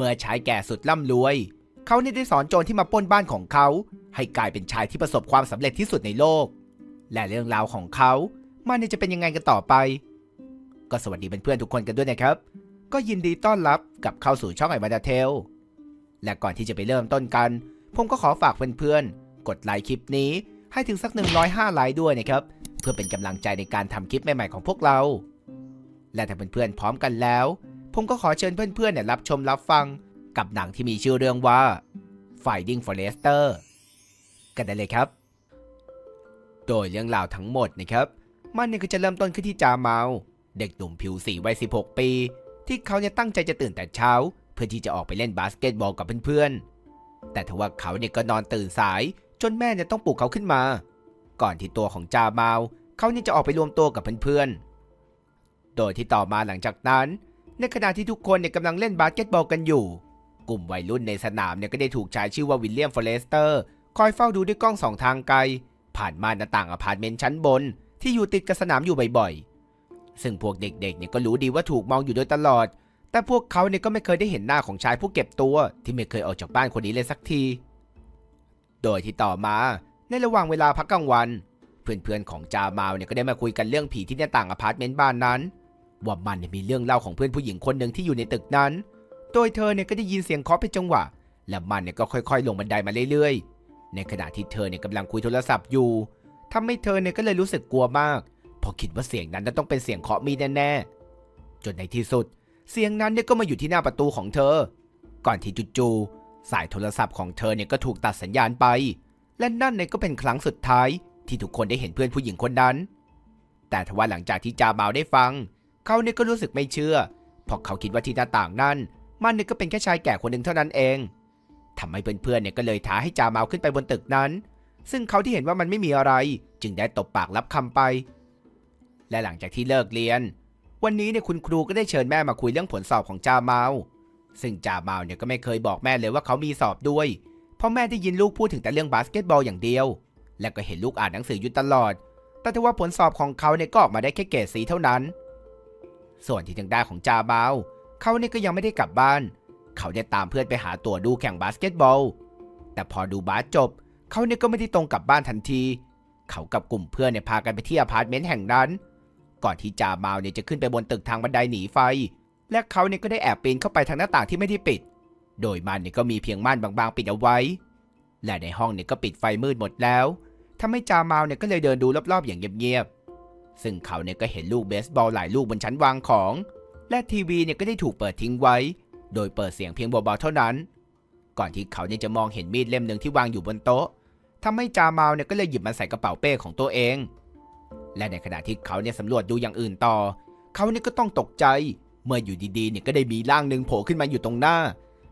มื่อชายแก่สุดร่ำรวย เขาเนี่ยได้สอนโจรที่มาป้นบ้านของเขา ให้กลายเป็นชายที่ประสบความสำเร็จที่สุดในโลก และเรื่องราวของเขามันจะเป็นยังไงกันต่อไป ก็สวัสดีเพื่อนๆทุกคนกันด้วยนะครับ ก็ยินดีต้อนรับกับเข้าสู่ช่องไอวันดาเทลและก่อนที่จะไปเริ่มต้นกัน ผมก็ขอฝากเพื่อนๆ กดไลค์คลิปนี้ให้ถึงสัก 105 ไลค์ด้วยนะครับ เพื่อเป็นกำลังใจในการทำคลิปใหม่ๆของพวกเรา และถ้าเพื่อนๆพร้อมกันแล้ว ผมก็ขอเชิญเพื่อนๆเนี่ยรับชมรับฟังกับหนังที่มีชื่อเรื่องว่า Finding Forrester กันได้เลยครับ โดยเรื่องราวทั้งหมดนะครับ มันเนี่ยก็จะเริ่มต้นขึ้นที่จาเมาเด็กหนุ่มผิวสีวัย 16 ปี ที่เขาเนี่ยตั้งใจจะตื่นแต่เช้า เพื่อที่จะออกไปเล่นบาสเกตบอลกับเพื่อนๆ แต่ทว่าเขาเนี่ยก็นอนตื่นสาย จนแม่เนี่ยต้องปลุกเขาขึ้นมา ก่อนที่ตัวของจาเมาเขาเนี่ยจะออกไปรวมตัวกับเพื่อนๆ โดยที่ต่อมาหลังจากนั้น ในขณะที่ทุกคนเนี่ยกำลังเล่นบาสเกตบอลกันอยู่ กลุ่มวัยรุ่นในสนามเนี่ยก็ได้ถูกชายชื่อว่าวิลเลียมฟอเรสเตอร์ คอยเฝ้าดูด้วยกล้องสองทางไกล ผ่านม่านหน้าต่างอพาร์ตเมนต์ชั้นบน ที่อยู่ติดกับสนามอยู่บ่อยๆ ซึ่งพวกเด็กๆเนี่ยก็รู้ดีว่าถูกมองอยู่โดยตลอด แต่พวกเขาเนี่ยก็ไม่เคยได้เห็นหน้าของชายผู้เก็บตัว ที่ไม่เคยออกจากบ้านคนนี้เลยสักที โดยที่ต่อมาในระหว่างเวลาพักกลางวัน เพื่อนๆของจามาลเนี่ยก็ได้มาคุยกันเรื่องผีที่หน้าต่างอพาร์ตเมนต์บ้านนั้น ว่ามันมีเรื่องเล่าของเพื่อนผู้หญิงคนหนึ่งที่อยู่ในตึกนั้น โดยเธอเนี่ยก็ได้ยินเสียงเคาะเป็นจังหวะ และมันเนี่ยก็ค่อย ๆ ลงบันไดมาเรื่อยๆ ในขณะที่เธอเนี่ยกำลังคุยโทรศัพท์อยู่ทำให้เธอเนี่ยก็เลยรู้สึกกลัวมากเพราะคิดว่าเสียงนั้นจะต้องเป็นเสียงเคาะมีแน่ๆ จนในที่สุด เสียงนั้นเนี่ยก็มาอยู่ที่หน้าประตูของเธอ ก่อนที่จู่ๆสายโทรศัพท์ของเธอเนี่ยก็ถูกตัดสัญญาณไป และนั่นเนี่ยก็เป็นครั้งสุดท้ายที่ทุกคนได้เห็นเพื่อนผู้หญิงคนนั้น แต่ทว่าหลังจากที่จาเมาได้ฟัง เขาเนี่ยก็รู้สึกไม่เชื่อเพราะเขาคิดว่าที่หน้าต่างนั้น มันเนี่ยก็เป็นแค่ชายแก่คนหนึ่งเท่านั้นเองทำให้เพื่อนๆเนี่ยก็เลยท้าให้จาเมาขึ้นไปบนตึกนั้น ซึ่งเขาที่เห็นว่ามันไม่มีอะไร จึงได้ตบปากรับคำไป และหลังจากที่เลิกเรียน วันนี้เนี่ยคุณครูก็ได้เชิญแม่มาคุยเรื่องผลสอบของจาเมาซึ่งจาเมาเนี่ยก็ไม่เคยบอกแม่เลยว่าเขามีสอบด้วย เพราะแม่ได้ยินลูกพูดถึงแต่เรื่องบาสเกตบอลอย่างเดียว และก็เห็นลูกอ่านหนังสืออยู่ตลอด แต่ทว่าผลสอบของเขาเนี่ยก็ออกมาได้แค่เกรดสีเท่านั้น ส่วนที่ทางด้านของจาเมาเขาเนี่ยก็ยังไม่ได้กลับบ้าน เขาได้ตามเพื่อนไปหาตัวดูแข่งบาสเกตบอล แต่พอดูบาสจบ เขาเนี่ยก็ไม่ได้ตรงกลับบ้านทันที เขากับกลุ่มเพื่อนเนี่ยพากันไปที่อพาร์ตเมนต์แห่งนั้น ก่อนที่จาเมาเนี่ยจะขึ้นไปบนตึกทางบันไดหนีไฟ และเขาเนี่ยก็ได้แอบปีนเข้าไปทางหน้าต่างที่ไม่ได้ปิด โดยมันเนี่ยก็มีเพียงม่านบางๆ ปิดเอาไว้ และในห้องเนี่ยก็ปิดไฟมืดหมดแล้วทำให้จาเมาเนี่ยก็เลยเดินดูรอบๆอย่างเงียบๆ ซึ่งเขาเนี่ยก็เห็นลูกเบสบอลหลายลูกบนชั้นวางของ และทีวีเนี่ยก็ได้ถูกเปิดทิ้งไว้ โดยเปิดเสียงเพียงเบาๆเท่านั้น ก่อนที่เขาเนี่ยจะมองเห็นมีดเล่มหนึ่งที่วางอยู่บนโต๊ะทำให้จามาเนี่ยก็เลยหยิบมันใส่กระเป๋าเป้ของตัวเอง และในขณะที่เขาเนี่ยสำรวจดูอย่างอื่นต่อ เขาเนี่ยก็ต้องตกใจ เมื่ออยู่ดีๆเนี่ยก็ได้มีร่างหนึ่งโผล่ขึ้นมาอยู่ตรงหน้า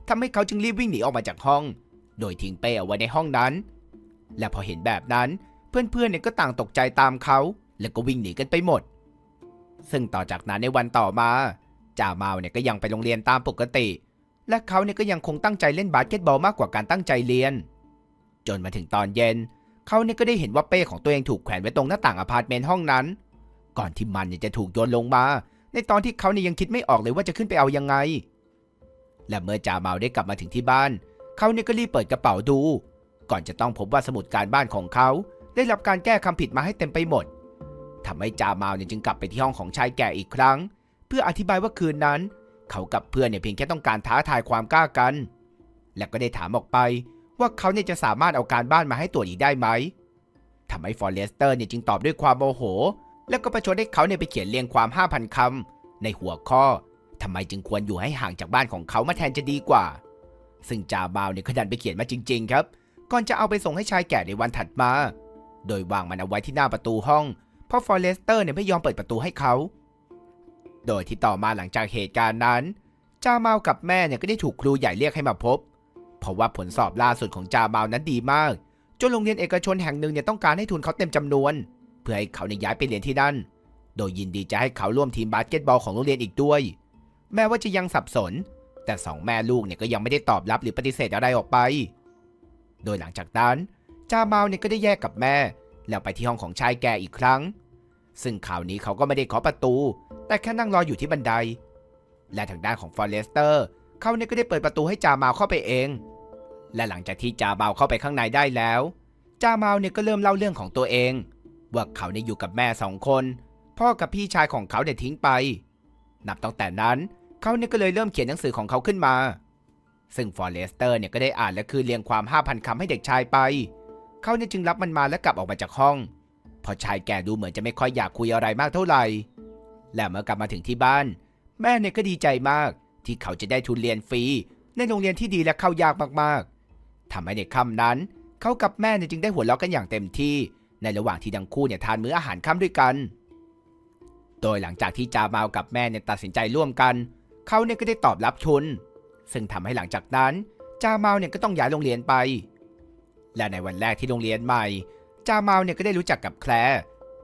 ทำให้เขาจึงรีบวิ่งหนีออกมาจากห้อง โดยทิ้งเป้เอาไว้ในห้องนั้น และพอเห็นแบบนั้น เพื่อนๆเนี่ยก็ต่างตกใจตามเขา แล้วก็วิ่งหนีกันไปหมด ซึ่งต่อจากนั้นในวันต่อมาจ่าเมาเนี่ยก็ยังไปโรงเรียนตามปกติ และเขาเนี่ยก็ยังคงตั้งใจเล่นบาสเกตบอลมากกว่าการตั้งใจเรียน จนมาถึงตอนเย็น เขาเนี่ยก็ได้เห็นว่าเป้ของตัวเองถูกแขวนไว้ตรงหน้าต่างอพาร์ตเมนต์ห้องนั้น ก่อนที่มันเนี่ยจะถูกโยนลงมา ในตอนที่เขาเนี่ยยังคิดไม่ออกเลยว่าจะขึ้นไปเอายังไง และเมื่อจ่าเมาได้กลับมาถึงที่บ้าน เขาเนี่ยก็รีบเปิดกระเป๋าดู ก่อนจะต้องพบว่าสมุดการบ้านของเขาได้รับการแก้คำผิดมาให้เต็มไปหมด ทำให้จามาวเนี่ยจึงกลับไปที่ห้องของชายแก่อีกครั้ง เพื่ออธิบายว่าคืนนั้น เขากับเพื่อนเนี่ยเพียงแค่ต้องการท้าทายความกล้ากัน และก็ได้ถามออกไปว่าเขาเนี่ยจะสามารถเอาการบ้านมาให้ตรวจอีกได้ไหมทำให้ฟอร์เรสเตอร์เนี่ยจึงตอบด้วยความโมโห แล้วก็ประชดให้เขาเนี่ยไปเขียนเรียงความ 5,000คำในหัวข้อทำไมจึงควรอยู่ให้ห่างจากบ้านของเขามาแทนจะดีกว่า ซึ่งจาเมาเนี่ยก็ดันไปเขียนมาจริง ๆ ครับ ก่อนจะเอาไปส่งให้ชายแก่ในวันถัดมา โดยวางมันเอาไว้ที่หน้าประตูห้อง เพราะฟอร์เรสเตอร์เนี่ยไม่ยอมเปิดประตูให้เขา โดยที่ต่อมาหลังจากเหตุการณ์นั้น จาเมากับแม่เนี่ยก็ได้ถูกครูใหญ่เรียกให้มาพบ เพราะว่าผลสอบล่าสุดของจาเมานั้นดีมาก จนโรงเรียนเอกชนแห่งหนึ่งเนี่ยต้องการให้ทุนเขาเต็มจำนวน เพื่อให้เขาเนี่ยย้ายไปเรียนที่นั่น โดยยินดีจะให้เขาร่วมทีมบาสเกตบอลของโรงเรียนอีกด้วย แม้ว่าจะยังสับสน แต่สองแม่ลูกเนี่ยก็ยังไม่ได้ตอบรับหรือปฏิเสธอะไรออกไป โดยหลังจากนั้นจาเมาเนี่ยก็ได้แยกกับแม่ แล้วไปที่ห้องของชายแก่อีกครั้ง ซึ่งข่าวนี้เขาก็ไม่ได้เคาะประตู แต่แค่นั่งรออยู่ที่บันได และทางด้านของฟอร์เรสเตอร์เขาเนี่ยก็ได้เปิดประตูให้จาเมาเข้าไปเอง และหลังจากที่จาเมาเข้าไปข้างในได้แล้ว จาเมาเนี่ยก็เริ่มเล่าเรื่องของตัวเอง ว่าเขาเนี่ยอยู่กับแม่สองคน พ่อกับพี่ชายของเขาเนี่ยทิ้งไป นับตั้งแต่นั้นเขาเนี่ยก็เลยเริ่มเขียนหนังสือของเขาขึ้นมา ซึ่งฟอเรสเตอร์เนี่ยก็ได้อ่านและคือเรียงความ 5,000คำให้เด็กชายไป เขาเนี่ยจึงรับมันมาและกลับออกมาจากห้อง พอชายแก่ดูเหมือนจะไม่ค่อยอยากคุยอะไรมากเท่าไหร่ และเมื่อกลับมาถึงที่บ้าน แม่เนี่ยก็ดีใจมาก ที่เขาจะได้ทุนเรียนฟรีในโรงเรียนที่ดีและเข้ายากมากๆทำให้ในค่ำนั้น เขากับแม่เนี่ยจึงได้หัวเราะกันอย่างเต็มที่ ในระหว่างที่ทั้งคู่เนี่ยทานมื้ออาหารค่ำด้วยกัน โดยหลังจากที่จาเมากับแม่เนี่ยตัดสินใจร่วมกัน เขาเนี่ยก็ได้ตอบรับทุน ซึ่งทำให้หลังจากนั้น จาเมาเนี่ยก็ต้องย้ายโรงเรียนไป และในวันแรกที่โรงเรียนใหม่ จาเมาเนี่ยก็ได้รู้จักกับแคลร์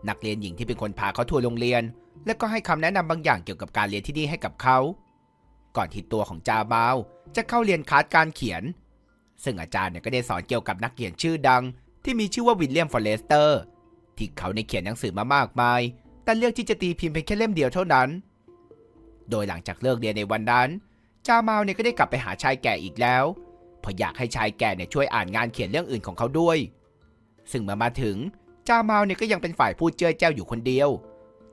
นักเรียนหญิงที่เป็นคนพาเขาทัวร์โรงเรียน และก็ให้คำแนะนำบางอย่างเกี่ยวกับการเรียนที่นี่ให้กับเขา ก่อนที่ตัวของจาเมาจะเข้าเรียนคลาสการเขียน ซึ่งอาจารย์เนี่ยก็ได้สอนเกี่ยวกับนักเขียนชื่อดัง ที่มีชื่อว่าวิลเลียมฟอเรสเตอร์ที่เขาในเขียนหนังสือมามากมาย แต่เลือกที่จะตีพิมพ์เพียงแค่เล่มเดียวเท่านั้น โดยหลังจากเลิกเรียนในวันนั้น จาเมาเนี่ยก็ได้กลับไปหาชายแก่อีกแล้ว เพราะอยากให้ชายแก่เนี่ยช่วยอ่านงานเขียนเรื่องอื่นของเขาด้วย ซึ่งเมื่อมาถึงจาเมาเนี่ยก็ยังเป็นฝ่ายพูดเจ้ยแจ้วอยู่คนเดียว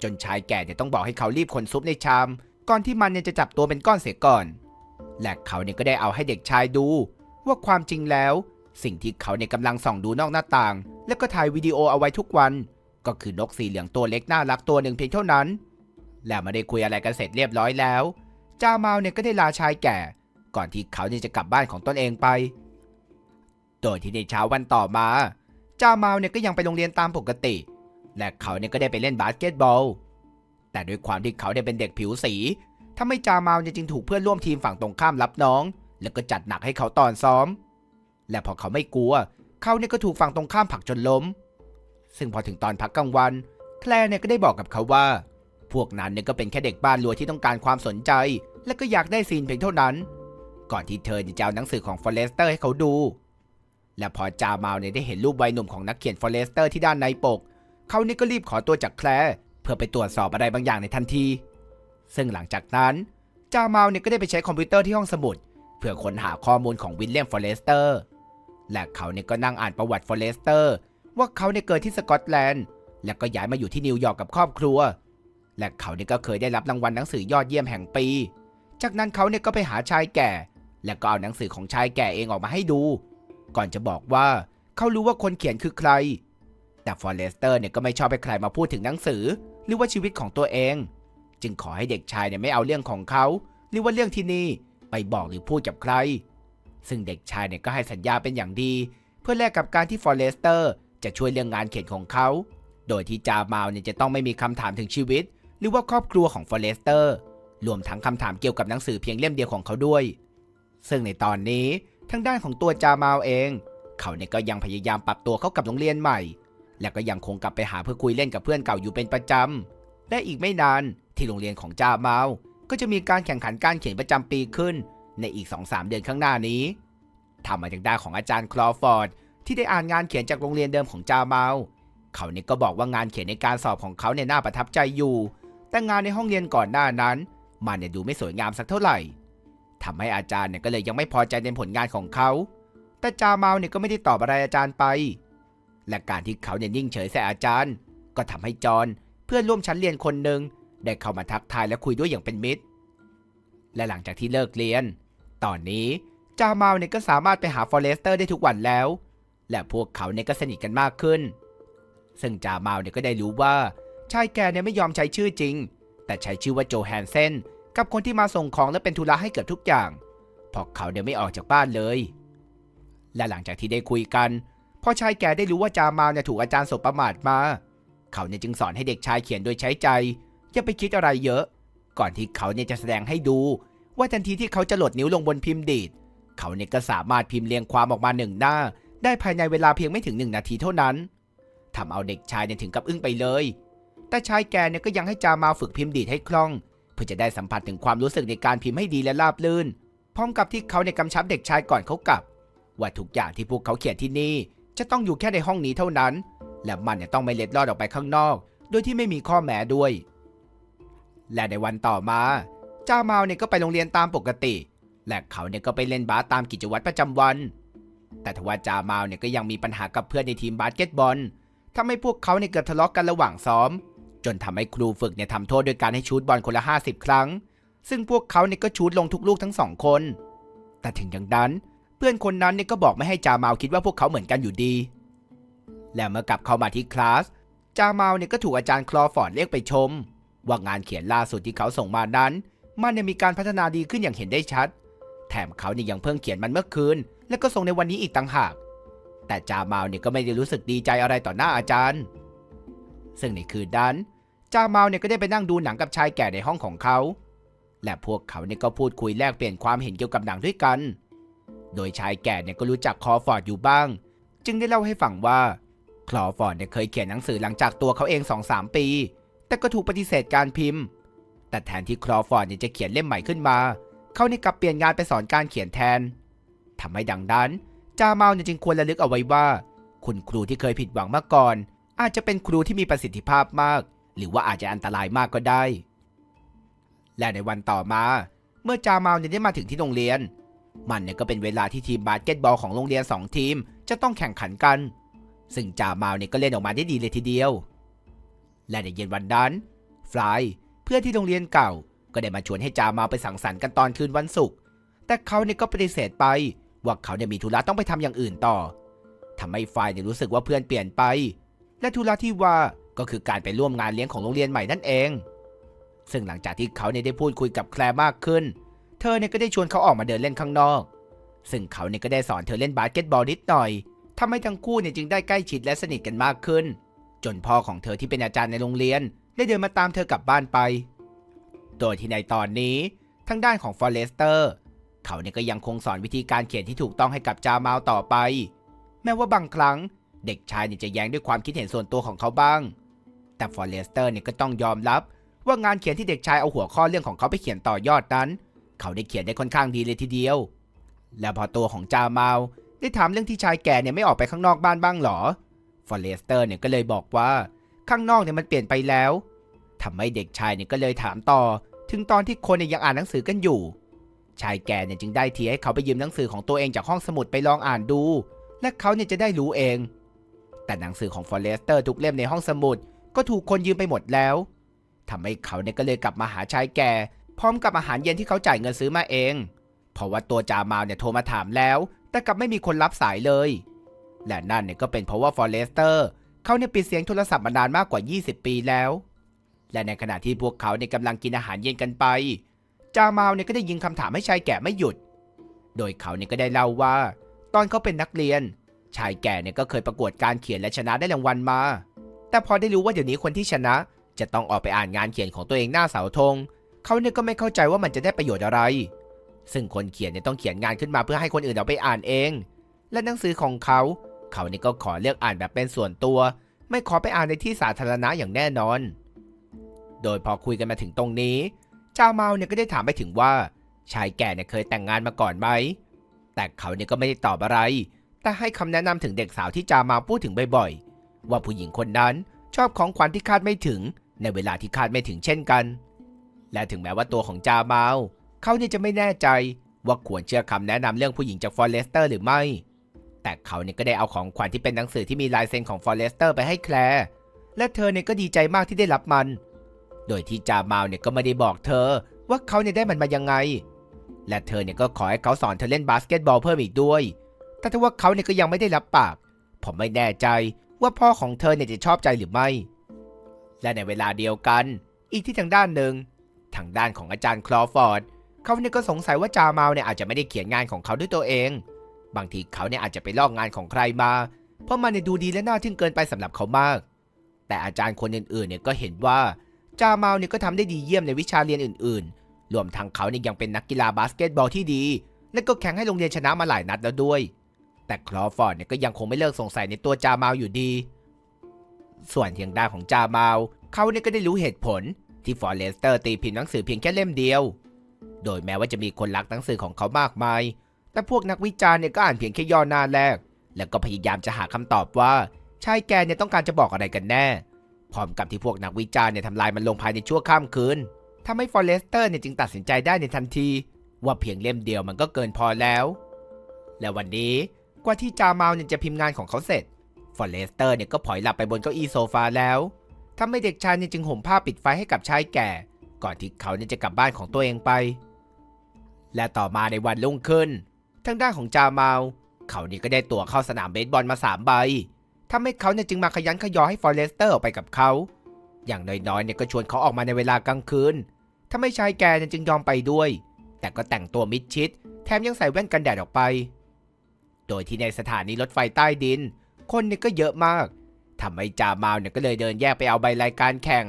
จนชายแก่เนี่ยต้องบอกให้เขารีบคนซุปในชาม ก่อนที่มันเนี่ยจะจับตัวเป็นก้อนเสียก่อน และเขาเนี่ยก็ได้เอาให้เด็กชายดู ว่าความจริงแล้ว สิ่งที่เขาเนี่ยกำลังส่องดูนอกหน้าต่าง แล้วก็ถ่ายวิดีโอเอาไว้ทุกวัน ก็คือนกสีเหลืองตัวเล็กน่ารักตัวหนึ่งเพียงเท่านั้น และไม่ได้คุยอะไรกันเสร็จเรียบร้อยแล้ว จาเมาเนี่ยก็ได้ลาชายแก่ ก่อนที่เขาจะกลับบ้านของตนเองไป โดยที่ในเช้าวันต่อมา จาเมาเนี่ยก็ยังไปโรงเรียนตามปกติ และเขาเนี่ยก็ได้ไปเล่นบาสเกตบอล แต่ด้วยความที่เขาเนี่ยเป็นเด็กผิวสีทำให้จาเมาเนี่ยจึงถูกเพื่อนร่วมทีมฝั่งตรงข้ามรับน้อง แล้วก็จัดหนักให้เขาตอนซ้อม และพอเขาไม่กลัว เขาเนี่ยก็ถูกฝั่งตรงข้ามผลักจนล้ม ซึ่งพอถึงตอนพักกลางวัน แคลร์เนี่ยก็ได้บอกกับเขาว่า พวกนั้นเนี่ยก็เป็นแค่เด็กบ้านรวยที่ต้องการความสนใจ และก็อยากได้ซีนเพียงเท่านั้น ก่อนที่เธอจะเอาหนังสือของฟอเรสเตอร์ให้เขาดู และพอจาเมาเนี่ยได้เห็นรูปวัยหนุ่มของนักเขียนฟอเรสเตอร์ที่ด้านในปก เขานี่ก็รีบขอตัวจากแคลร์เพื่อไปตรวจสอบอะไรบางอย่างในทันที ซึ่งหลังจากนั้น จาเมาเนี่ยก็ได้ไปใช้คอมพิวเตอร์ที่ห้องสมุด เพื่อค้นหาข้อมูลของวิลเลียมฟอเรสเตอร์และเขาเนี่ยก็นั่งอ่านประวัติฟอเรสเตอร์ว่าเขาเนี่ยเกิดที่สกอตแลนด์ และก็ย้ายมาอยู่ที่นิวยอร์กกับครอบครัว และเขาเนี่ยก็เคยได้รับรางวัลหนังสือยอดเยี่ยมแห่งปี จากนั้นเขาเนี่ยก็ไปหาชายแก่ และก็เอาหนังสือของชายแก่เองออกมาให้ดู ก่อนจะบอกว่าเขารู้ว่าคนเขียนคือใคร แต่ฟอร์เรสเตอร์เนี่ยก็ไม่ชอบให้ใครมาพูดถึงหนังสือ หรือว่าชีวิตของตัวเอง จึงขอให้เด็กชายเนี่ยไม่เอาเรื่องของเขา หรือว่าเรื่องที่นี่ไปบอกหรือพูดกับใคร ซึ่งเด็กชายเนี่ยก็ให้สัญญาเป็นอย่างดี เพื่อแลกกับการที่ฟอร์เรสเตอร์จะช่วยเรื่องงานเขียนของเขา โดยที่จามาเนี่ยจะต้องไม่มีคำถามถึงชีวิต หรือว่าครอบครัวของฟอร์เรสเตอร์ รวมทั้งคำถามเกี่ยวกับหนังสือเพียงเล่มเดียวของเขาด้วย ซึ่งในตอนนี้ทางด้านของตัวจามาเอง เขาเนี่ยก็ยังพยายามปรับตัวเข้ากับโรงเรียนใหม่ และก็ยังคงกลับไปหาเพื่อคุยเล่นกับเพื่อนเก่าอยู่เป็นประจำและอีกไม่นานที่โรงเรียนของจามาก็จะมีการแข่งขันการเขียนประจำปีขึ้น ในอีก 2-3 เดือนข้างหน้านี้ทำมาจากด้านของอาจารย์คลอฟอร์ดที่ได้อ่านงานเขียนจากโรงเรียนเดิมของจามาเขาเนี่ยก็บอกว่างานเขียนในการสอบของเขาเนี่ยน่าประทับใจอยู่ แต่งานในห้องเรียนก่อนหน้านั้น มันเนี่ยดูไม่สวยงามสักเท่าไหร่ ทำให้อาจารย์เนี่ยก็เลยยังไม่พอใจในผลงานของเขา แต่จาเมาเนี่ยก็ไม่ได้ตอบอะไรอาจารย์ไป และการที่เขาเนี่ยนิ่งเฉยใส่อาจารย์ ก็ทำให้จอห์นเพื่อนร่วมชั้นเรียนคนหนึ่งได้เข้ามาทักทายและคุยด้วยอย่างเป็นมิตร และหลังจากที่เลิกเรียน ตอนนี้จาเมาเนี่ยก็สามารถไปหาฟอเรสเตอร์ได้ทุกวันแล้ว และพวกเขาเนี่ยก็สนิทกันมากขึ้น ซึ่งจาเมาเนี่ยก็ได้รู้ว่าชายแก่เนี่ยไม่ยอมใช้ชื่อจริง แต่ใช้ชื่อว่าโจแฮนเซน กับคนที่มาส่งของและเป็นธุระให้เกือบทุกอย่างพราะเขาเนี่ยไม่ออกจากบ้านเลย และหลังจากที่ได้คุยกันพ่อชายแก่ได้รู้ว่าจามาเนี่ยถูกอาจารย์สบประมาทมา เขาเนี่ยจึงสอนให้เด็กชายเขียนโดยใช้ใจ อย่าไปคิดอะไรเยอะ ก่อนที่เขาเนี่ยจะแสดงให้ดู ว่าทันทีที่เขาจะหลดนิ้วลงบนพิมพ์ดีด เขาเนี่ยก็สามารถพิมพ์เรียงความออกมาหนึ่งหน้า ได้ภายในเวลาเพียงไม่ถึงหนึ่งนาทีเท่านั้นทำเอาเด็กชายเนี่ยถึงกับอึ้งไปเลย แต่ชายแก่เนี่ยก็ยังให้จามาฝึกพิมพ์ดีดให้คล่อง เพื่อจะได้สัมผัสถึงความรู้สึกในการพิมพ์ให้ดีและราบรื่น พร้อมกับที่เขาในกำชับเด็กชายก่อนเขากลับ ว่าทุกอย่างที่พวกเขาเขียนที่นี่ จะต้องอยู่แค่ในห้องนี้เท่านั้น และมันเนี่ยต้องไม่เล็ดลอดออกไปข้างนอก โดยที่ไม่มีข้อแม้ด้วย และในวันต่อมาจาเมาเนี่ยก็ไปโรงเรียนตามปกติ และเขาเนี่ยก็ไปเล่นบาสตามกิจวัตรประจำวัน แต่ทว่าจามาเนี่ยก็ยังมีปัญหากับเพื่อนในทีมบาสเกตบอลทำให้พวกเขาเนี่ยเกิดทะเลาะกันระหว่างซ้อม จนทำให้ครูฝึกเนี่ยทำโทษโดยการให้ชูตบอลคนละ 50 ครั้ง ซึ่งพวกเขาเนี่ยก็ชูตลงทุกลูกทั้งสองคน แต่ถึงอย่างนั้น เพื่อนคนนั้นเนี่ยก็บอกไม่ให้จาเมาคิดว่าพวกเขาเหมือนกันอยู่ดี และเมื่อกลับเข้ามาที่คลาส จาเมาเนี่ยก็ถูกอาจารย์คลอฟอร์ดเรียกไปชม ว่างานเขียนล่าสุดที่เขาส่งมานั้น มันเนี่ยมีการพัฒนาดีขึ้นอย่างเห็นได้ชัด แถมเขาเนี่ยยังเพิ่งเขียนมันเมื่อคืน และก็ส่งในวันนี้อีกต่างหาก แต่จาเมาเนี่ยก็ไม่ได้รู้สึกดีใจอะไรต่อหน้าอาจารย์ ซึ่งในคืนนั้น จามาเนี่ยก็ได้ไปนั่งดูหนังกับชายแก่ในห้องของเขา และพวกเขาเนี่ยก็พูดคุยแลกเปลี่ยนความเห็นเกี่ยวกับหนังด้วยกัน โดยชายแก่เนี่ยก็รู้จักคอฟอร์ดอยู่บ้าง จึงได้เล่าให้ฟังว่าคลอฟอร์ดเนี่ยเคยเขียนหนังสือหลังจากตัวเขาเอง2-3ปี แต่ก็ถูกปฏิเสธการพิมพ์ แต่แทนที่คลอฟอร์ดเนี่ยจะเขียนเล่มใหม่ขึ้นมา เขาเนี่ยกลับเปลี่ยนงานไปสอนการเขียนแทนทำให้ดังนั้น จาเมาเนี่ยจึงควรระลึกเอาไว้ว่า คุณครูที่เคยผิดหวังมาก่อน อาจจะเป็นครูที่มีประสิทธิภาพมาก หรือว่าอาจจะอันตรายมากก็ได้ และในวันต่อมา เมื่อจาเมาเนี่ยได้มาถึงที่โรงเรียน มันเนี่ยก็เป็นเวลาที่ทีมบาสเกตบอลของโรงเรียน 2 ทีม จะต้องแข่งขันกัน ซึ่งจาเมาเนี่ยก็เล่นออกมาได้ดีเลยทีเดียว และในเย็นวันนั้นฟลายเพื่อนที่โรงเรียนเก่า ก็ได้มาชวนให้จามาไปสังสรรค์กันตอนคืนวันศุกร์แต่เขาเนี่ยก็ปฏิเสธไปว่าเขาเนี่ยมีธุระต้องไปทำอย่างอื่นต่อทำให้ฟลายเนี่ยรู้สึกว่าเพื่อนเปลี่ยนไป และธุระที่ว่าก็คือการไปร่วมงานเลี้ยงของโรงเรียนใหม่นั่นเอง ซึ่งหลังจากที่เขาเนี่ยได้พูดคุยกับแคลร์มากขึ้น เธอเนี่ยก็ได้ชวนเขาออกมาเดินเล่นข้างนอก ซึ่งเขาเนี่ยก็ได้สอนเธอเล่นบาสเกตบอลนิดหน่อยทำให้ทั้งคู่เนี่ยจึงได้ใกล้ชิดและสนิทกันมากขึ้น จนพ่อของเธอที่เป็นอาจารย์ในโรงเรียนได้เดินมาตามเธอกลับบ้านไป โดยที่ในตอนนี้ทางด้านของฟอเรสเตอร์เขาเนี่ยก็ยังคงสอนวิธีการเขียนที่ถูกต้องให้กับจามาวต่อไป แม้ว่าบางครั้ง เด็กชายเนี่ยจะแย้งด้วยความคิดเห็นส่วนตัวของเขาบ้าง แต่ฟอเรสเตอร์เนี่ยก็ต้องยอมรับ ว่างานเขียนที่เด็กชายเอาหัวข้อเรื่องของเขาไปเขียนต่อยอดนั้น เขาได้เขียนได้ค่อนข้างดีเลยทีเดียว และพอตัวของจามาวได้ถามเรื่องที่ชายแก่เนี่ยไม่ออกไปข้างนอกบ้านบ้างหรอ ฟอเรสเตอร์เนี่ยก็เลยบอกว่าข้างนอกเนี่ยมันเปลี่ยนไปแล้วทำให้เด็กชายเนี่ยก็เลยถามต่อ ถึงตอนที่คนเนี่ยยังอ่านหนังสือกันอยู่ ชายแก่เนี่ยจึงได้ทีให้เขาไปยืมหนังสือของตัวเองจากห้องสมุดไปลองอ่านดู และเขาเนี่ยจะได้รู้เอง แต่หนังสือของฟอเรสเตอร์ทุกเล่มในห้องสมุด ก็ถูกคนยืมไปหมดแล้วทำให้เขาเนี่ยก็เลยกลับมาหาชายแก่ พร้อมกับอาหารเย็นที่เขาจ่ายเงินซื้อมาเอง เพราะว่าตัวจามาวเนี่ยโทรมาถามแล้ว แต่กลับไม่มีคนรับสายเลย และนั่นเนี่ยก็เป็นเพราะว่าฟอเรสเตอร์เขาเนี่ยปิดเสียงโทรศัพท์มานานมากกว่า 20 ปีแล้ว และในขณะที่พวกเขาเนี่ยกำลังกินอาหารเย็นกันไป จามาวเนี่ยก็ได้ยิงคำถามให้ชายแก่ไม่หยุด โดยเขาเนี่ยก็ได้เล่าว่า ตอนเขาเป็นนักเรียน ชายแก่เนี่ยก็เคยประกวดการเขียนและชนะได้รางวัลมา แต่พอได้รู้ว่าเดี๋ยวนี้คนที่ชนะ จะต้องออกไปอ่านงานเขียนของตัวเองหน้าเสาธง เขาเนี่ยก็ไม่เข้าใจว่ามันจะได้ประโยชน์อะไร ซึ่งคนเขียนเนี่ยต้องเขียนงานขึ้นมาเพื่อให้คนอื่นเอาไปอ่านเอง และหนังสือของเขา เขาเนี่ยก็ขอเลือกอ่านแบบเป็นส่วนตัว ไม่ขอไปอ่านในที่สาธารณะอย่างแน่นอน โดยพอคุยกันมาถึงตรงนี้ชาเมาเนี่ยก็ได้ถามไปถึงว่า ชายแก่เนี่ยเคยแต่งงานมาก่อนไหม แต่เขาเนี่ยก็ไม่ได้ตอบอะไร แต่ให้คำแนะนำถึงเด็กสาวที่จามาพูดถึงบ่อยๆ ว่าผู้หญิงคนนั้นชอบของขวัญที่คาดไม่ถึง ในเวลาที่คาดไม่ถึงเช่นกัน และถึงแม้ว่าตัวของจามาเขาเนี่ยจะไม่แน่ใจว่าควรเชื่อคำแนะนำเรื่องผู้หญิงจากฟอเรสเตอร์หรือไม่ แต่เขาเนี่ยก็ได้เอาของขวัญที่เป็นหนังสือที่มีลายเซ็นของฟอเรสเตอร์ไปให้แคลร์และเธอเนี่ยก็ดีใจมากที่ได้รับมัน โดยที่จามาเนี่ยก็ไม่ได้บอกเธอว่าเขาเนี่ยได้มันมายังไง และเธอเนี่ยก็ขอให้เขาสอนเธอเล่นบาสเกตบอลเพิ่มอีกด้วย แต่ถ้าว่าเขาเนี่ยก็ยังไม่ได้รับปาก ผมไม่แน่ใจว่าพ่อของเธอเนี่ยจะชอบใจหรือไม่ และในเวลาเดียวกัน อีกที่ทางด้านหนึ่ง ทางด้านของอาจารย์คลอฟอร์ด เขาเนี่ยก็สงสัยว่าจามาลเนี่ยอาจจะไม่ได้เขียนงานของเขาด้วยตัวเอง บางทีเขาเนี่ยอาจจะไปลอกงานของใครมา เพราะมันเนี่ยดูดีและน่าทึ่งเกินไปสำหรับเขามาก แต่อาจารย์คนอื่นๆเนี่ยก็เห็นว่าจามาลเนี่ยก็ทำได้ดีเยี่ยมในวิชาเรียนอื่น ๆ รวมทั้งเขาเนี่ยยังเป็นนักกีฬาบาสเกตบอลที่ดี และก็แข่งให้โรงเรียนชนะมาหลายนัดแล้วด้วย แต่คลอฟอร์ดเนี่ยก็ยังคงไม่เลิกสงสัยในตัวจามาลอยู่ดี ส่วนทางด้านของจามาลเขาเนี่ยก็ได้รู้เหตุผลที่ฟอร์เรสเตอร์ตีพิมพ์หนังสือเพียงแค่เล่มเดียว โดยแม้ว่าจะมีคนรักหนังสือของเขามากมาย แต่พวกนักวิจารณ์เนี่ยก็อ่านเพียงแค่ย่อหน้าแรก แล้วก็พยายามจะหาคำตอบว่าชายแกเนี่ยต้องการจะบอกอะไรกันแน่ พร้อมกับที่พวกนักวิจารณ์เนี่ยทำลายมันลงภายในชั่วข้ามคืนทำให้ฟอร์เรสเตอร์เนี่ยจึงตัดสินใจได้ในทันที ว่าเพียงเล่มเดียวมันก็เกินพอแล้ว และวันนี้ กว่าที่จามาลเนี่ยจะพิมพ์งานของเขาเสร็จ ฟอเรสเตอร์เนี่ยก็ผลอยหลับไปบนเก้าอี้โซฟาแล้วทำให้เด็กชายเนี่ยจึงห่มผ้าปิดไฟให้กับชายแก่ ก่อนที่เขาเนี่ยจะกลับบ้านของตัวเองไป และต่อมาในวันรุ่งขึ้น ทางด้านของจามาลเขานี่ก็ได้ตั๋วเข้าสนามเบสบอลมาสามใบทำให้เขาเนี่ยจึงมาขยันขยอให้ฟอเรสเตอร์ออกไปกับเขา อย่างน้อยๆเนี่ยก็ชวนเขาออกมาในเวลากลางคืนทำให้ชายแก่เนี่ยจึงยอมไปด้วย แต่ก็แต่งตัวมิดชิด แถมยังใส่แว่นกันแดดออกไป โดยที่ในสถานีรถไฟใต้ดิน คนเนี่ยก็เยอะมากทำให้จามาลเนี่ยก็เลยเดินแยกไปเอาใบรายการแข่ง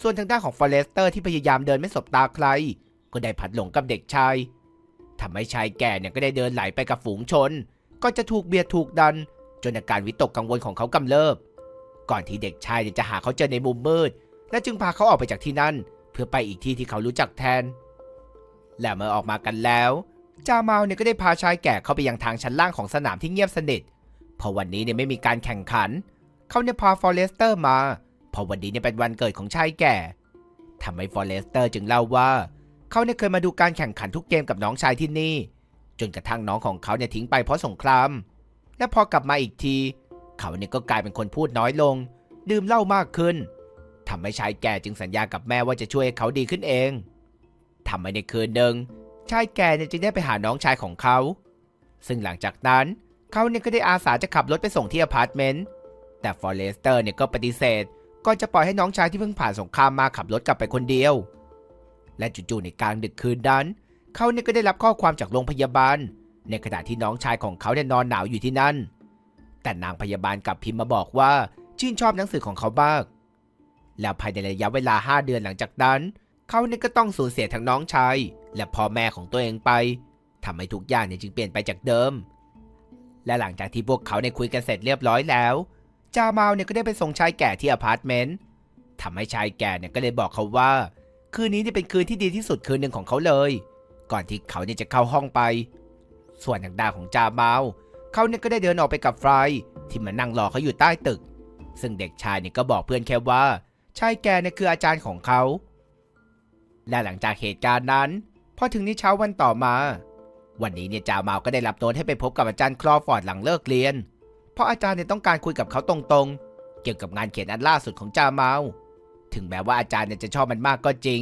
ส่วนทางด้านของฟอเรสเตอร์ที่พยายามเดินไม่สบตาใคร ก็ได้ผัดหลงกับเด็กชายทำให้ชายแก่เนี่ยก็ได้เดินไหลไปกับฝูงชน ก็จะถูกเบียดถูกดัน จนอาการวิตกกังวลของเขากำเริบ ก่อนที่เด็กชายเนี่ยจะหาเขาเจอในมุมมืด และจึงพาเขาออกไปจากที่นั่น เพื่อไปอีกที่ที่เขารู้จักแทน และเมื่อออกมากันแล้ว จามาลเนี่ยก็ได้พาชายแก่เข้าไปยังทางชั้นล่างของสนามที่เงียบสนิทเพราะวันนี้เนี่ยไม่มีการแข่งขัน เขาเนี่ยพาฟอเรสเตอร์มาเพราะวันนี้เนี่ยเป็นวันเกิดของชายแก่ทำให้ฟอเรสเตอร์จึงเล่าว่า เขาเนี่ยเคยมาดูการแข่งขันทุกเกมกับน้องชายที่นี่ จนกระทั่งน้องของเขาเนี่ยทิ้งไปเพราะสงคราม และพอกลับมาอีกที เขาเนี่ยก็กลายเป็นคนพูดน้อยลง ดื่มเหล้ามากขึ้นทำให้ชายแก่จึงสัญญากับแม่ว่าจะช่วยเขาดีขึ้นเองทำให้ในคืนหนึ่ง ชายแก่เนี่ยจึงได้ไปหาน้องชายของเขา ซึ่งหลังจากนั้นเขาเนี่ยก็ได้อาสาจะขับรถไปส่งที่อพาร์ตเมนต์ แต่ฟอเรสเตอร์เนี่ยก็ปฏิเสธก่อนจะปล่อยให้น้องชายที่เพิ่งผ่านสงครามมาขับรถกลับไปคนเดียว และจู่ๆในกลางดึกคืนนั้น เขาเนี่ยก็ได้รับข้อความจากโรงพยาบาล ในขณะที่น้องชายของเขาเนี่ยนอนหนาวอยู่ที่นั่น แต่นางพยาบาลกลับพิมพ์มาบอกว่าชื่นชอบหนังสือของเขามาก แล้วภายในระยะเวลา 5 เดือนหลังจากนั้น เขาเนี่ยก็ต้องสูญเสียทั้งน้องชาย และพ่อแม่ของตัวเองไปทำให้ทุกอย่างเนี่ยจึงเปลี่ยนไปจากเดิม และหลังจากที่พวกเขาเนี่ยคุยกันเสร็จเรียบร้อยแล้ว จามาลเนี่ยก็ได้ไปส่งชายแก่ที่อพาร์ตเมนต์ทำให้ชายแก่เนี่ยก็เลยบอกเขาว่า คืนนี้เนี่ยเป็นคืนที่ดีที่สุดคืนหนึ่งของเขาเลย ก่อนที่เขาเนี่ยจะเข้าห้องไป ส่วนทางด้านของจามาลเขาเนี่ยก็ได้เดินออกไปกับฟรายที่มานั่งรอเขาอยู่ใต้ตึก ซึ่งเด็กชายเนี่ยก็บอกเพื่อนแค่ว่าชายแก่เนี่ยคืออาจารย์ของเขา และหลังจากเหตุการณ์นั้น พอถึงในเช้าวันต่อมา วันนี้เนี่ยจามาก็ได้รับโน้ตให้ไปพบกับอาจารย์คลอฟอร์ดหลังเลิกเรียน เพราะอาจารย์เนี่ยต้องการคุยกับเขาตรงๆ เกี่ยวกับงานเขียนอันล่าสุดของจามาถึงแม้ว่าอาจารย์เนี่ยจะชอบมันมากก็จริง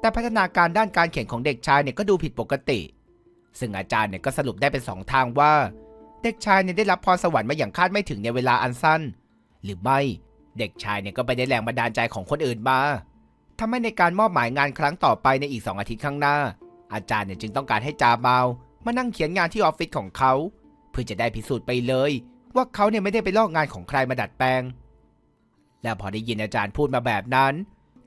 แต่พัฒนาการด้านการเขียนของเด็กชายเนี่ยก็ดูผิดปกติ ซึ่งอาจารย์เนี่ยก็สรุปได้เป็นสองทางว่า เด็กชายเนี่ยได้รับพรสวรรค์มาอย่างคาดไม่ถึงในเวลาอันสั้น หรือไม่เด็กชายเนี่ยก็ไปได้แรงบันดาลใจของคนอื่นมาทำให้ในการมอบหมายงานครั้งต่อไปในอีกสองอาทิตย์ข้างหน้า อาจารย์เนี่ยจึงต้องการให้จาเบามานั่งเขียนงานที่ออฟฟิศของเขา เพื่อจะได้พิสูจน์ไปเลย ว่าเขาเนี่ยไม่ได้ไปลอกงานของใครมาดัดแปลง และพอได้ยินอาจารย์พูดมาแบบนั้น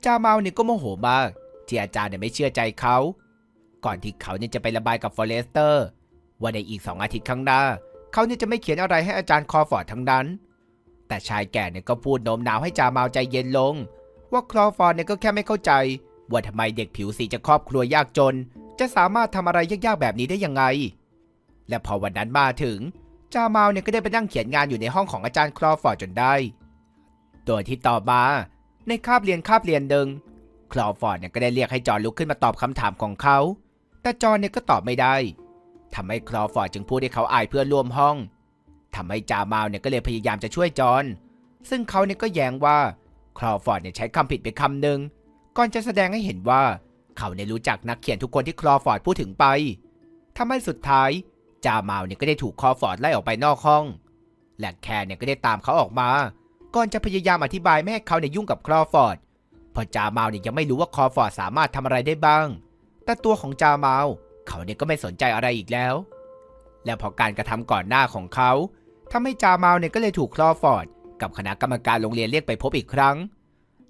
จาเมาเนี่ยก็โมโหมากที่อาจารย์เนี่ยไม่เชื่อใจเขา ก่อนที่เขาเนี่ยจะไประบายกับฟอเรสเตอร์ว่าในอีกสองอาทิตย์ข้างหน้า เขาเนี่ยจะไม่เขียนอะไรให้อาจารย์คอฟอร์ดทั้งนั้น แต่ชายแก่เนี่ยก็พูดโน้มน้าวให้จาเมาใจเย็นลง ว่าคอฟอร์ดเนี่ยก็แค่ไม่เข้าใจว่าทำไมเด็กผิวสีจากครอบครัวยากจน จะสามารถทำอะไรยากๆแบบนี้ได้ยังไง และพอวันนั้นมาถึง จาเมาเนี่ยก็ได้ไปนั่งเขียนงานอยู่ในห้องของอาจารย์คลอฟอร์ดจนได้โดยที่ต่อมา ในคาบเรียนคาบเรียนหนึ่งคลอฟอร์ดเนี่ยก็ได้เรียกให้จอห์นลุกขึ้นมาตอบคำถามของเขา แต่จอห์นเนี่ยก็ตอบไม่ได้ทำให้คลอฟอร์ดจึงพูดให้เขาอายเพื่อนร่วมห้องทำให้จาเมาเนี่ยก็เลยพยายามจะช่วยจอห์นซึ่งเขาเนี่ยก็แย้งว่าคลอฟอร์ดเนี่ยใช้คำผิดไปคำหนึ่งก่อนจะแสดงให้เห็นว่า เขาเนี่ยรู้จักนักเขียนทุกคนที่คลอฟอร์ดพูดถึงไปทำให้สุดท้าย จาเมาเนี่ยก็ได้ถูกคลอฟอร์ดไล่ออกไปนอกห้อง และแคร์เนี่ยก็ได้ตามเขาออกมา ก่อนจะพยายามอธิบายไม่ให้เขาเนี่ยยุ่งกับคลอฟอร์ดเพราะจาเมาเนี่ยยังไม่รู้ว่าคลอฟอร์ดสามารถทำอะไรได้บ้าง แต่ตัวของจาเมาเขาเนี่ยก็ไม่สนใจอะไรอีกแล้ว และพอการกระทำก่อนหน้าของเขาทำให้จาเมาเนี่ยก็เลยถูกคลอฟอร์ดกับคณะกรรมการโรงเรียนเรียกไปพบอีกครั้ง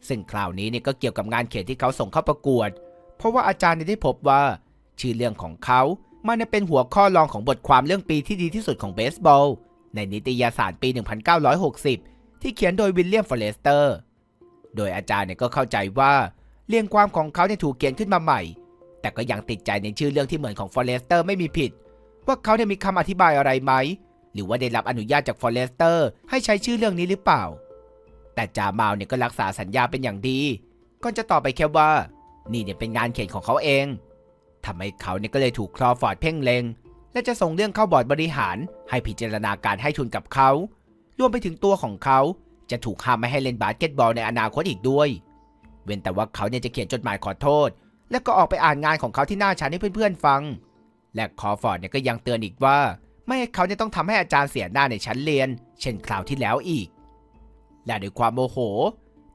ซึ่งคราวนี้เนี่ยก็เกี่ยวกับงานเขียนที่เขาส่งเข้าประกวด เพราะว่าอาจารย์ได้พบว่า ชื่อเรื่องของเขามันเนี่ยเป็นหัวข้อรองของบทความเรื่องปีที่ดีที่สุดของเบสบอล ในนิตยสารปี 1960 ที่เขียนโดยวิลเลียมฟอเรสเตอร์ โดยอาจารย์เนี่ยก็เข้าใจว่าเรื่องความของเขาเนี่ยถูกเขียนขึ้นมาใหม่ แต่ก็ยังติดใจในชื่อเรื่องที่เหมือนของฟอเรสเตอร์ไม่มีผิด ว่าเขาเนี่ยมีคำอธิบายอะไรไหม หรือว่าได้รับอนุญาตจากฟอเรสเตอร์ให้ใช้ชื่อเรื่องนี้หรือเปล่า แต่จามาลเนี่ยก็รักษาสัญญาเป็นอย่างดีก่อนจะตอบไปแค่ว่า นี่เนี่ยเป็นงานเขียนของเขาเองทำให้เขาเนี่ยก็เลยถูกคลอฟอร์ดเพ่งเลงและจะส่งเรื่องเข้าบอร์ดบริหาร ให้พิจารณาการให้ทุนกับเขารวมไปถึงตัวของเขา จะถูกห้ามไม่ให้เล่นบาสเกตบอลในอนาคตอีกด้วย เว้นแต่ว่าเขาเนี่ยจะเขียนจดหมายขอโทษ แล้วก็ออกไปอ่านงานของเขาที่หน้าชั้นให้เพื่อนๆฟัง และคอฟอร์ดเนี่ยก็ยังเตือนอีกว่า ไม่ให้เขาเนี่ยต้องทำให้อาจารย์เสียหน้าในชั้นเรียน เช่นคราวที่แล้วอีก และด้วยความโมโห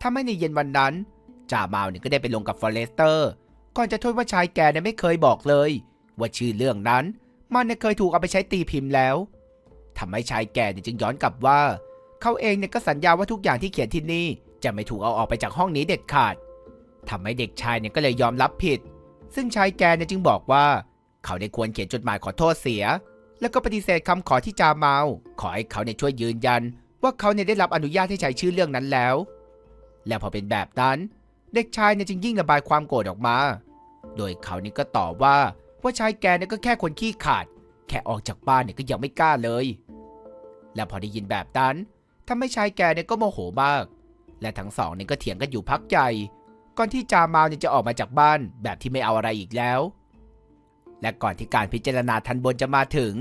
ทำให้ในเย็นวันนั้น จ่าเมาเนี่ยก็ได้ไปลงกับฟอเรสเตอร์ก่อนจะโทษว่าชายแกเนี่ยไม่เคยบอกเลย ว่าชื่อเรื่องนั้น มันเนี่ยเคยถูกเอาไปใช้ตีพิมพ์แล้วทำให้ชายแก่เนี่ยจึงย้อนกลับว่า เขาเองเนี่ยก็สัญญาว่าทุกอย่างที่เขียนที่นี่ จะไม่ถูกเอาออกไปจากห้องนี้เด็ดขาดทำให้เด็กชายเนี่ยก็เลยยอมรับผิด ซึ่งชายแกเนี่ยจึงบอกว่า เขาได้ควรเขียนจดหมายขอโทษเสีย แล้วก็ปฏิเสธคำขอที่จาเมา ขอให้เขาเนี่ยช่วยยืนยัน ว่าเขาเนี่ยได้รับอนุญาตให้ใช้ชื่อเรื่องนั้นแล้ว และพอเป็นแบบนั้น เด็กชายเนี่ยจึงยิ่งระบายความโกรธออกมา โดยเขานี่ก็ตอบว่าว่าชายแกเนี่ยก็แค่คนขี้ขาด แค่ออกจากบ้านเนี่ยก็ยังไม่กล้าเลย และพอได้ยินแบบนั้นทำให้ชายแกเนี่ยก็โมโหมาก และทั้งสองเนี่ยก็เถียงกันอยู่พักใหญ่ ก่อนที่จามาวเนี่ยจะออกมาจากบ้านแบบที่ไม่เอาอะไรอีกแล้ว และก่อนที่การพิจารณาทันบนจะมาถึง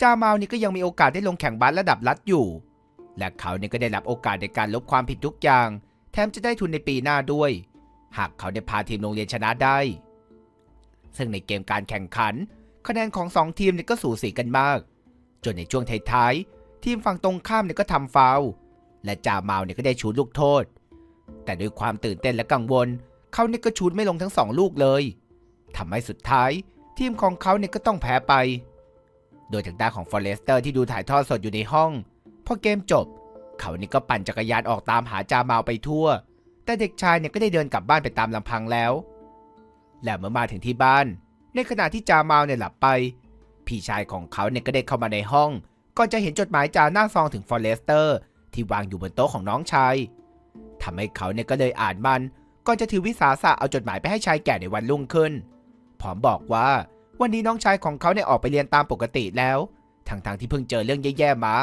จามาวนี่ก็ยังมีโอกาสได้ลงแข่งบาสระดับรัฐอยู่ และเขาเนี่ยก็ได้รับโอกาสในการลบความผิดทุกอย่าง แถมจะได้ทุนในปีหน้าด้วย หากเขาได้พาทีมโรงเรียนชนะได้ ซึ่งในเกมการแข่งขัน คะแนนของสองทีมเนี่ยก็สูสีกันมาก จนในช่วงท้ายๆทีมฝั่งตรงข้ามเนี่ยก็ทำฟาวและจามาวเนี่ยก็ได้ชูลูกโทษ แต่ด้วยความตื่นเต้นและกังวล เขาเนี่ยก็ชูดไม่ลงทั้งสองลูกเลยทำให้สุดท้าย ทีมของเขาเนี่ยก็ต้องแพ้ไป โดยทางด้านของฟอเรสเตอร์ที่ดูถ่ายทอดสดอยู่ในห้องพอเกมจบ เขานี่ก็ปั่นจักรยานออกตามหาจาเมาไปทั่ว แต่เด็กชายเนี่ยก็ได้เดินกลับบ้านไปตามลำพังแล้ว และเมื่อมาถึงที่บ้าน ในขณะที่จาเมาเนี่ยหลับไป พี่ชายของเขาเนี่ยก็ได้เข้ามาในห้องก่อนจะเห็นจดหมายจาหน้าซองถึงฟอเรสเตอร์ ที่วางอยู่บนโต๊ะของน้องชายทำให้เขาเนี่ยก็เลยอ่านมันก่อนจะถือวิสาสะเอาจดหมายไปให้ชายแก่ในวันรุ่งขึ้นพร้อมบอกว่าวันนี้น้องชายของเขาเนี่ยออกไปเรียนตามปกติแล้ว ทั้งๆที่เพิ่งเจอเรื่องแย่ๆมา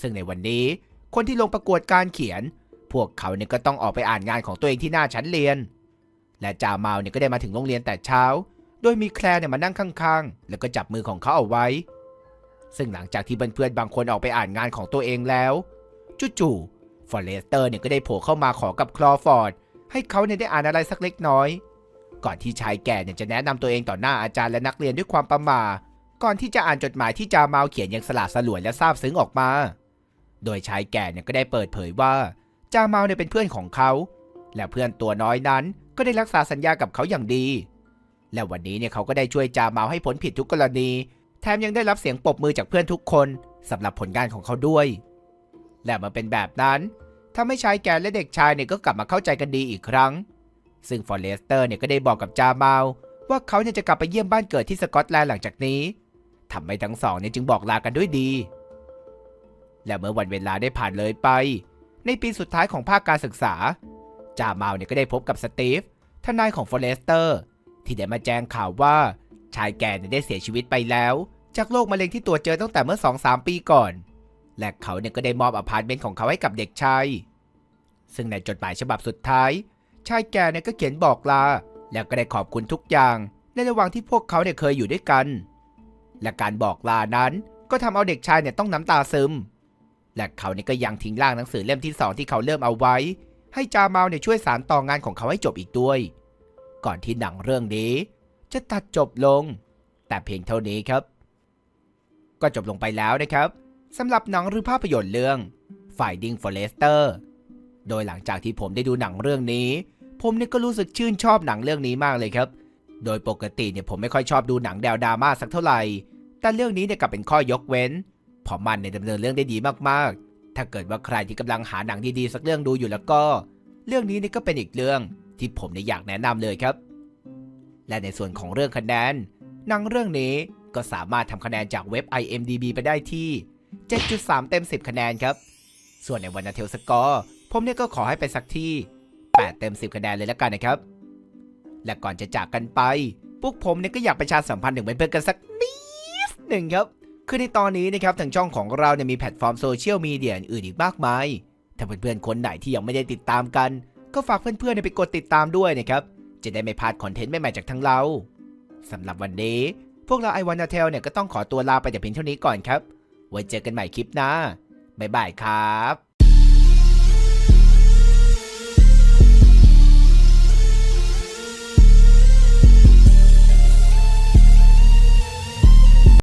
ซึ่งในวันนี้คนที่ลงประกวดการเขียน พวกเขาเนี่ยก็ต้องออกไปอ่านงานของตัวเองที่หน้าชั้นเรียน และจาเมาเนี่ยก็ได้มาถึงโรงเรียนแต่เช้า โดยมีแคลร์เนี่ยมานั่งข้างๆ แล้วก็จับมือของเขาเอาไว้ ซึ่งหลังจากที่เพื่อนๆบางคนออกไปอ่านงานของตัวเองแล้วจู่ๆฟอเรสเตอร์เนี่ยก็ได้โผล่เข้ามาขอกับคลอฟอร์ดให้เขาเนี่ยได้อ่านอะไรสักเล็กน้อย ก่อนที่ชายแก่เนี่ยจะแนะนำตัวเองต่อหน้าอาจารย์และนักเรียนด้วยความประหมาก่อนที่จะอ่านจดหมายที่จาเมาเขียนอย่างสละสลวยและซาบซึ้งออกมา โดยชายแก่เนี่ยก็ได้เปิดเผยว่าจาเมาเนี่ยเป็นเพื่อนของเขา และเพื่อนตัวน้อยนั้นก็ได้รักษาสัญญากับเขาอย่างดี และวันนี้เนี่ยเขาก็ได้ช่วยจาเมาให้พ้นผิดทุกกรณี แถมยังได้รับเสียงปรบมือจากเพื่อนทุกคนสำหรับผลงานของเขาด้วย และมาเป็นแบบนั้นทำให้ชายแก่และเด็กชายเนี่ยก็กลับมาเข้าใจกันดีอีกครั้ง ซึ่งฟอเรสเตอร์เนี่ยก็ได้บอกกับจาเมาว่าเขาเนี่ยจะกลับไปเยี่ยมบ้านเกิดที่สกอตแลนด์หลังจากนี้ทำให้ทั้งสองเนี่ยจึงบอกลากันด้วยดี และเมื่อวันเวลาได้ผ่านเลยไป ในปีสุดท้ายของภาคการศึกษา จาเมาเนี่ยก็ได้พบกับสตีฟทนายของฟอเรสเตอร์ ที่ได้มาแจ้งข่าวว่า ชายแก่เนี่ยได้เสียชีวิตไปแล้ว จากโรคมะเร็งที่ตรวจเจอตั้งแต่เมื่อ 2-3 ปีก่อน และเขาเนี่ยก็ได้มอบอพาร์ตเมนต์ของเขาให้กับเด็กชายซึ่งในจดหมายฉบับสุดท้าย ชายแก่เนี่ยก็เขียนบอกลา แล้วก็ได้ขอบคุณทุกอย่าง ในระหว่างที่พวกเขาเนี่ยเคยอยู่ด้วยกัน และการบอกลานั้นก็ทำเอาเด็กชายเนี่ยต้องน้ำตาซึม และเขาเนี่ยก็ยังทิ้งร่างหนังสือเล่มที่สองที่เขาเริ่มเอาไว้ ให้จาเมาเนี่ยช่วยสารต่องานของเขาให้จบอีกด้วย ก่อนที่หนังเรื่องนี้ จะตัดจบลง แต่เพียงเท่านี้ครับ ก็จบลงไปแล้วนะครับสำหรับหนังหรือภาพยนตร์เรื่อง Finding Forrester โดยหลังจากที่ผมได้ดูหนังเรื่องนี้ ผมเนี่ยก็รู้สึกชื่นชอบหนังเรื่องนี้มากเลยครับ โดยปกติเนี่ยผมไม่ค่อยชอบดูหนังแนวดราม่าสักเท่าไหร่ แต่เรื่องนี้เนี่ยกลับเป็นข้อยกเว้น เพราะมันเนี่ยดำเนินเรื่องได้ดีมากๆ ถ้าเกิดว่าใครที่กำลังหาหนังดีๆ สักเรื่องดูอยู่แล้วก็ เรื่องนี้นี่ก็เป็นอีกเรื่องที่ผมเนี่ยอยากแนะนำเลยครับ และในส่วนของเรื่องคะแนนหนังเรื่องนี้ก็สามารถทำคะแนนจากเว็บ IMDB ไปได้ที่ 7.3 เต็ม 10 คะแนนครับ ส่วนในวันนาเทลสกอร์ผมเนี่ยก็ขอให้ไปสักที่ 8 เต็ม 10 คะแนนเลยแล้วกันนะครับ และก่อนจะจากกันไปพวกผมเนี่ยก็อยากประชาสัมพันธ์ถึงเพื่อนๆกันสักนิดหนึ่งครับ คือในตอนนี้นะครับทางช่องของเราเนี่ยมีแพลตฟอร์มโซเชียลมีเดียอื่นอีกมากมาย ถ้าเพื่อนๆคนไหนที่ยังไม่ได้ติดตามกัน ก็ฝากเพื่อนๆไปกดติดตามด้วยนะครับ จะได้ไม่พลาดคอนเทนต์ใหม่ๆจากทางเราสำหรับวันนี้ พวกเราไอวานาเทลเนี่ยก็ต้องขอตัวลาไปแต่เพียงเท่านี้ก่อนครับ ไว้เจอกันใหม่คลิปหน้าบ๊ายบายครับ